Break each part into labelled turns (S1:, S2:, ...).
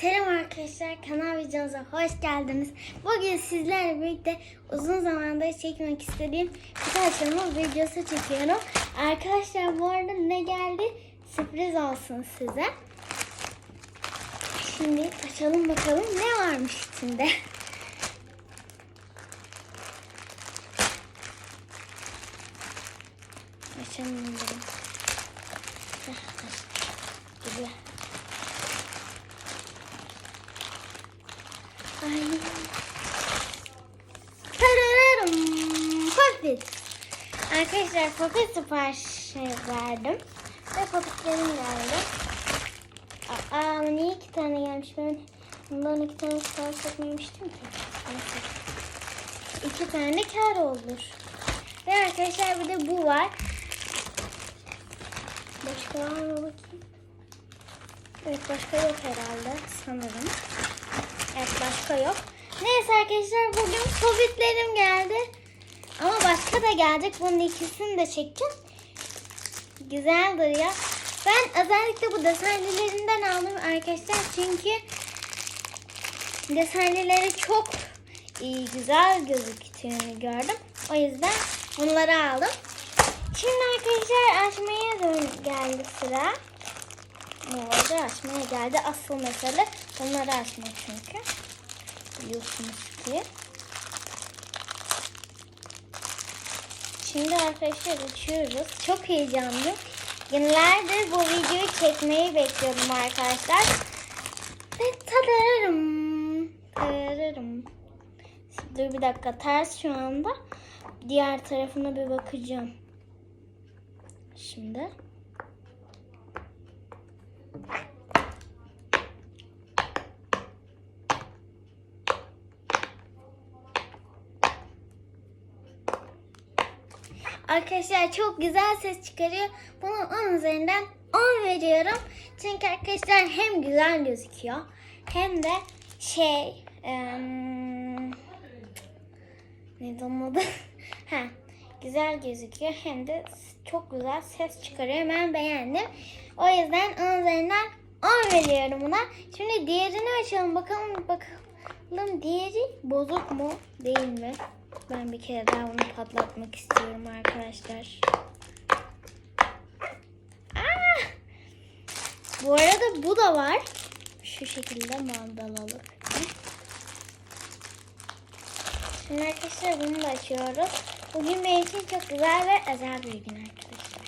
S1: Selam arkadaşlar kanal videomuza hoş geldiniz. Bugün sizlerle birlikte uzun zamandır çekmek istediğim açılma videosu çekiyorum. Arkadaşlar bu arada ne geldi sürpriz olsun size. Şimdi açalım bakalım ne varmış içinde. Açalım. Güzel. Tarararım. Popit. Arkadaşlar popit siparişi verdim. Ve popitlerim geldi. Aa niye iki tane gelmiş? Ben bundan iki tane sipariş etmemiştim ki. İki tane kar olur. Ve arkadaşlar bir de bu var. Başka var mı bakayım? Evet başka yok herhalde sanırım. Evet başka yok. Neyse arkadaşlar bugün Covid'lerim geldi. Ama başka da gelecek. Bunun ikisini de çekeceğim. Güzel duruyor. Ben özellikle bu desenlilerinden aldım arkadaşlar. Çünkü desenlileri çok iyi, güzel gözüktüğünü gördüm. O yüzden bunları aldım. Şimdi arkadaşlar açmaya geldi sıra. Oldu? Açmaya geldi. Asıl mesele bunları açmak çünkü. Biliyorsunuz ki. Şimdi arkadaşlar açıyoruz. Çok heyecanlıyım. Günlerdir bu videoyu çekmeyi bekliyordum arkadaşlar. Ve tadarım. Tadarım. Dur bir dakika ters şu anda. Diğer tarafına bir bakacağım. Şimdi. Arkadaşlar çok güzel ses çıkarıyor. Bunu 10 üzerinden 10 veriyorum. Çünkü arkadaşlar hem güzel gözüküyor hem de şey em, ne adı? ha, güzel gözüküyor hem de çok güzel ses çıkarıyor. Ben beğendim. O yüzden 10 üzerinden 10 veriyorum buna. Şimdi diğerini açalım bakalım bakalım diğeri bozuk mu değil mi? Ben bir kere daha bunu patlatmak istiyorum arkadaşlar. Aa! Bu arada bu da var. Şu şekilde mandalalık. Şimdi arkadaşlar bunu da açıyoruz. Bugün benim için çok güzel ve özel bir gün arkadaşlar.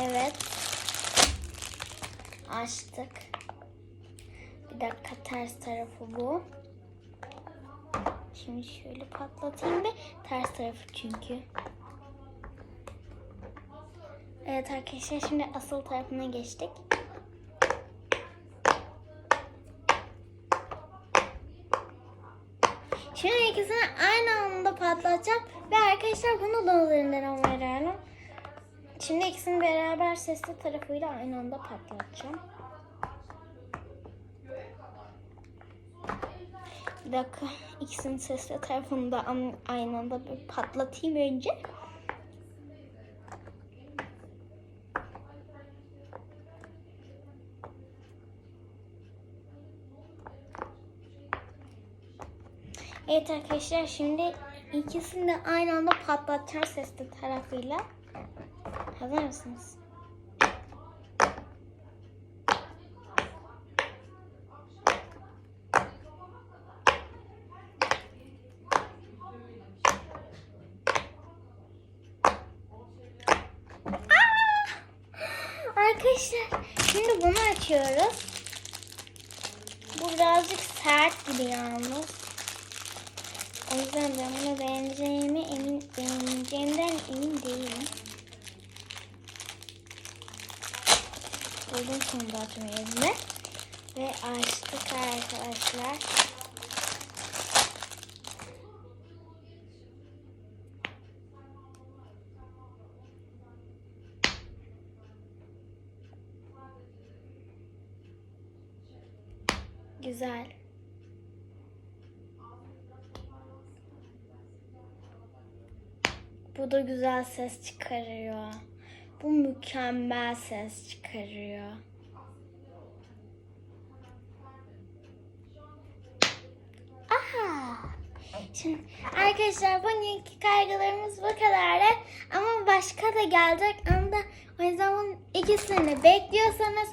S1: Evet. Açtık. Bir dakika ters tarafı bu. Şimdi şöyle patlatayım bir ters tarafı çünkü. Evet arkadaşlar şimdi asıl tarafına geçtik. Şimdi ikisini aynı anda patlatacağım ve arkadaşlar bunu da üzerinden veriyorum. Şimdi ikisini beraber sesli tarafıyla aynı anda patlatacağım. Bir dakika ikisinin sesli tarafını da aynı anda bir patlatayım önce. Evet arkadaşlar şimdi ikisini de aynı anda patlatacağım sesli tarafıyla. Hazır mısınız? Aa! Arkadaşlar şimdi bunu açıyoruz. Bu birazcık sert gibi yalnız. O yüzden ben bunu beğeneceğime emin, beğeneceğimden emin değilim. Buldum sonunda açma yerini. Ve açtık arkadaşlar. Güzel. Bu da güzel ses çıkarıyor. Bu mükemmel ses çıkarıyor. Aha. Şimdi arkadaşlar bugünkü kaygılarımız bu kadardı. Ama başka da gelecek. Da o yüzden bunun ikisini bekliyorsanız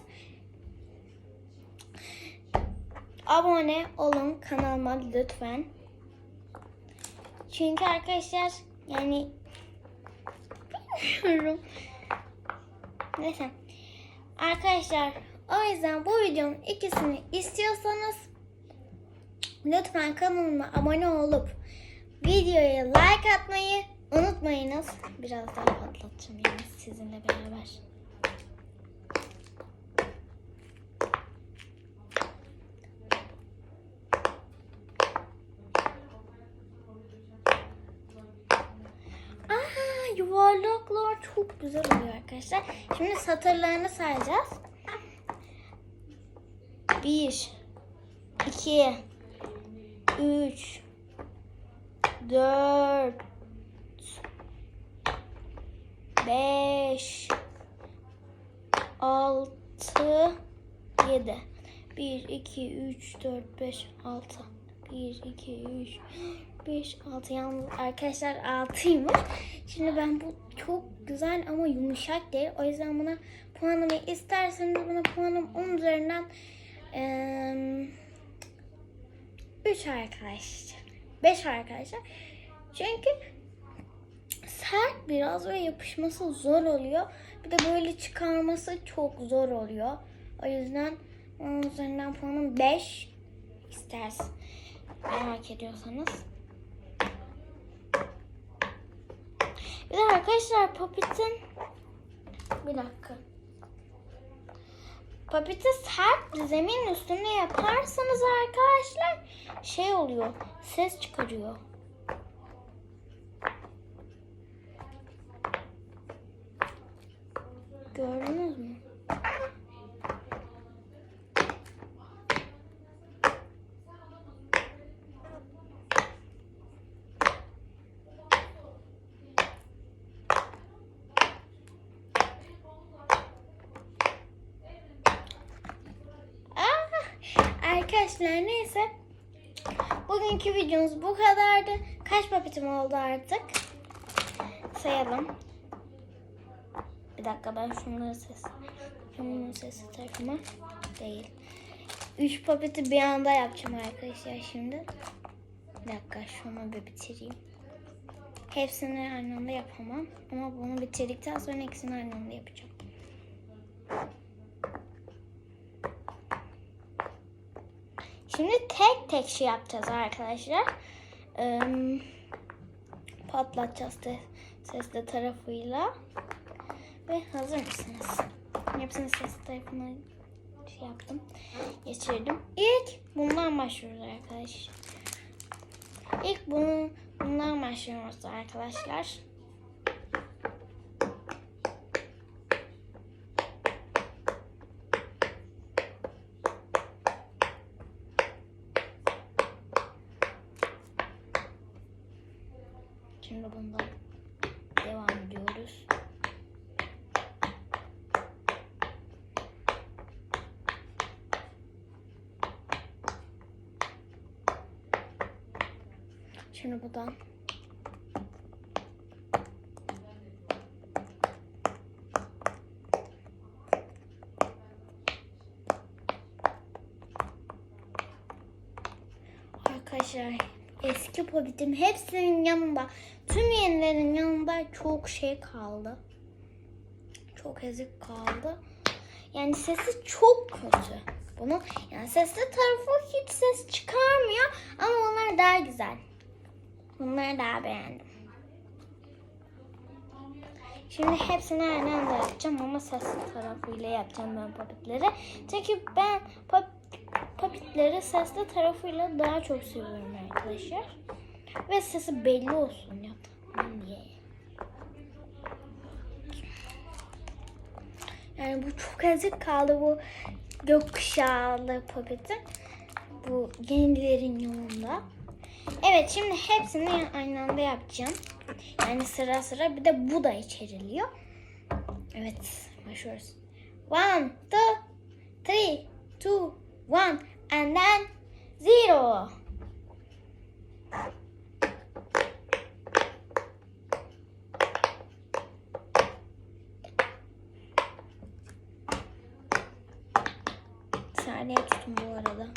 S1: abone olun kanalıma lütfen. Çünkü arkadaşlar yani bilmiyorum. Neyse. Arkadaşlar o yüzden bu videonun ikisini istiyorsanız lütfen kanalıma abone olup videoya like atmayı unutmayınız. Biraz daha patlatacağım yani sizinle beraber. Yuvarlaklar çok güzel oluyor arkadaşlar. Şimdi satırlarını sayacağız. Bir, iki, üç, dört, beş, altı, yedi. Bir, iki, üç, dört, beş, altı. Bir, iki, üç, 5, 6 yalnız arkadaşlar 6'ymış. Şimdi ben bu çok güzel ama yumuşak değil. O yüzden buna puanımı isterseniz buna puanım 10 üzerinden eee 3 arkadaşlar. 5 arkadaşlar. Çünkü sert biraz ve yapışması zor oluyor. Bir de böyle çıkarması çok zor oluyor. O yüzden onun üzerinden puanım 5 istersin. Merak ediyorsanız. Bir de arkadaşlar Puppet'in bir dakika. Puppet'i sert zemin üstüne yaparsanız arkadaşlar şey oluyor. Ses çıkarıyor. Gördünüz mü? Arkadaşlar neyse. Bugünkü videomuz bu kadardı. Kaç papetim oldu artık? Sayalım. Bir dakika ben şunları ses. Şunun sesi takımı değil. Üç papeti bir anda yapacağım arkadaşlar şimdi. Bir dakika şunu bir bitireyim. Hepsini aynı anda yapamam. Ama bunu bitirdikten sonra ikisini aynı anda yapacağım. Şimdi tek tek şey yapacağız arkadaşlar. Ee, patlatacağız sesli tarafıyla. Ve hazır mısınız? Hepsini sesli tarafına şey yaptım. Geçirdim. İlk bundan başlıyoruz arkadaşlar. İlk bunu, bundan başlıyoruz arkadaşlar. Şimdi bundan devam ediyoruz. Şimdi buradan Arkadaşlar eski pobitim hepsinin yanında tüm yenilerin yanında çok şey kaldı. Çok ezik kaldı. Yani sesi çok kötü. Bunu yani sesli tarafı hiç ses çıkarmıyor ama onlar daha güzel. Bunları daha beğendim. Şimdi hepsini aynı anda yapacağım ama sesli tarafıyla yapacağım ben papitleri. Çünkü ben pap papitleri sesli tarafıyla daha çok seviyorum arkadaşlar. Ve sesi belli olsun yaptım diye. Yani bu çok ezik kaldı bu gökkuşağlı papetin. Bu yenilerin yolunda. Evet şimdi hepsini aynı anda yapacağım. Yani sıra sıra bir de bu da içeriliyor. Evet başlıyoruz. One, two, three, two, one, and then zero. Saniye tutun bu arada.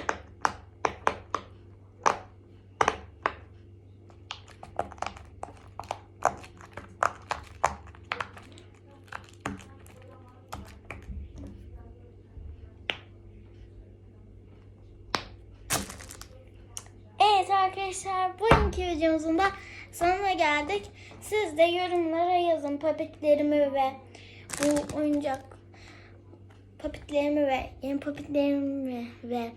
S1: Evet arkadaşlar bugünkü videomuzun da sonuna geldik. Siz de yorumlara yazın papetlerimi ve bu oyuncak papetlerimi ve yeni papetlerimi ve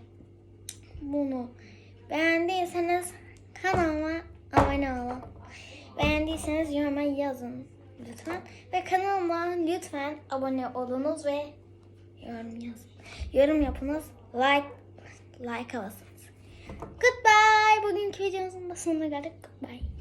S1: bunu beğendiyseniz kanalıma abone olun. Beğendiyseniz yoruma yazın lütfen. Ve kanalıma lütfen abone olunuz ve yorum yazın. Yorum yapınız. Like like basınız. Goodbye. Bugünkü videomuzun da sonuna geldik. Goodbye.